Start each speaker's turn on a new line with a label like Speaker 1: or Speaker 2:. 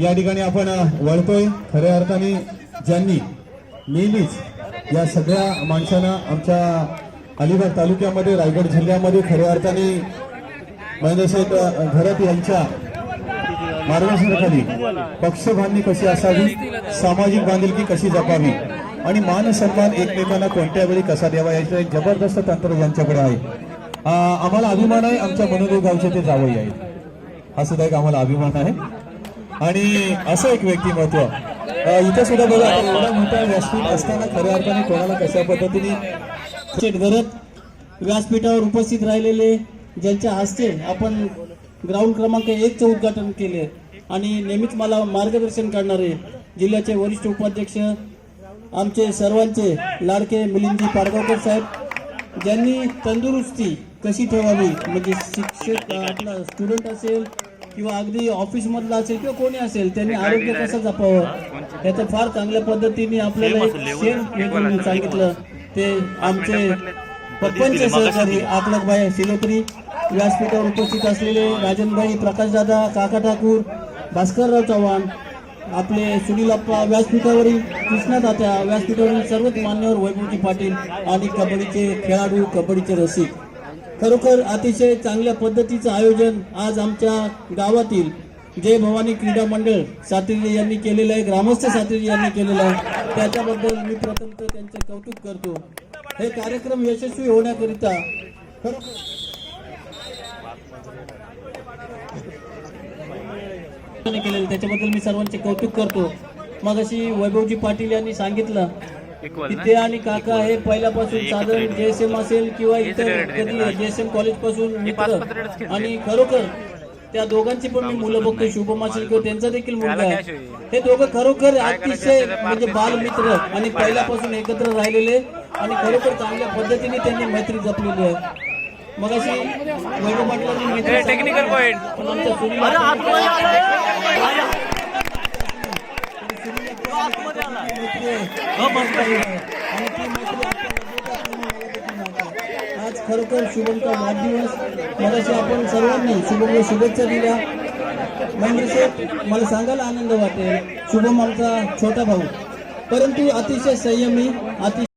Speaker 1: या ठिकाणी आपण वळतोय खऱ्या अर्थाने ज्यांनी नेहमीच या सगळ्या माणसांना आमच्या अलिबाग तालुक्यामध्ये रायगड जिल्ह्यामध्ये खऱ्या अर्थाने महेंद्रसाहेब घरत यांच्या मार्गदर्शनाखाली पक्षबांधणी कशी असावी सामाजिक बांधिलकी कशी जपावी आणि मान सन्मान एकमेकांना कोणत्या वेळी कसा द्यावा याचं एक जबरदस्त तंत्र यांच्याकडे आहे. आम्हाला अभिमान आहे आमच्या मनोदेव गावचे ते जावई आहेत. हा सुद्धा एक आम्हाला अभिमान आहे. आणि असं एक व्यक्तिमत्व इथे सुद्धा बघा एवढा मोठा व्यासपीठ असताना खऱ्या अर्थाने कोणाला कशा पद्धतीने
Speaker 2: शेठ व्यासपीठावर उपस्थित राहिलेले ज्यांच्या हस्ते आपण ग्राउंड क्रमांक एकचं उद्घाटन केले आणि नेहमीच मला मार्गदर्शन करणारे जिल्ह्याचे वरिष्ठ उपाध्यक्ष आमचे सर्वांचे लाडके मिलिंदजी पाडगावकर साहेब ज्यांनी तंदुरुस्ती कशी ठेवावी? म्हणजे शिक्षक आपला स्टुडंट असेल किंवा अगदी ऑफिसमधला असेल किंवा कोणी असेल त्यांनी आरोग्य कसं जपावं? याचं फार चांगल्या पद्धतीने आपल्याला एक सांगितलं. ते आमचे पप्पांचे सहकारी आपलकबाई शिलोत्री व्यासपीठावर उपस्थित असलेले राजनभाई प्रकाशदादा काका ठाकूर भास्करराव चव्हाण आपले सुनील अप्पा व्यासपीठावरील कृष्णदात्या व्यासपीठावरील सर्वच मान्यवर वैभवजी पाटील आणि कबड्डीचे खेळाडू कबड्डीचे रसिक. खरोखर अतिशय चांगल्या पद्धतीचं आयोजन आज आमच्या गावातील जय भवानी क्रीडा मंडळ सातिर्जे यांनी केलेलं आहे ग्रामस्थ सातिर्जे यांनी केलेलं आहे. त्याच्याबद्दल मी प्रथमतः त्यांचे कौतुक करतो. हे कार्यक्रम यशस्वी होण्याकरिता खरोखर केलेलं त्याच्याबद्दल मी सर्वांचे कौतुक करतो. मग अशी वैभवजी पाटील यांनी सांगितलं ते आणि काका हे पहिल्यापासून साधारण जेएसएम असेल किंवा इतर कधी जेएसएम कॉलेजपासून मित्र आणि खरोखर त्या दोघांची पण मी मुलं बघतो शुभम असेल किंवा त्यांचा देखील मुलगा आहे. हे दोघं खरोखर अतिशय म्हणजे बालमित्र आणि पहिल्यापासून एकत्र राहिलेले आणि खरोखर चांगल्या पद्धतीने त्यांनी मैत्री जपलेली आहे. मग अशी वैभव
Speaker 3: टेक्निकल पॉइंट
Speaker 2: पण आमच्या सुनील आज खरोखर शुभमचा वाढदिवस. मगाशी आपण सर्वांनी शुभमला शुभेच्छा दिल्या. महेंद्र शेठ मला सांगायला आनंद वाटेल. शुभम आमचा छोटा भाऊ. परंतु अतिशय संयमी अतिशय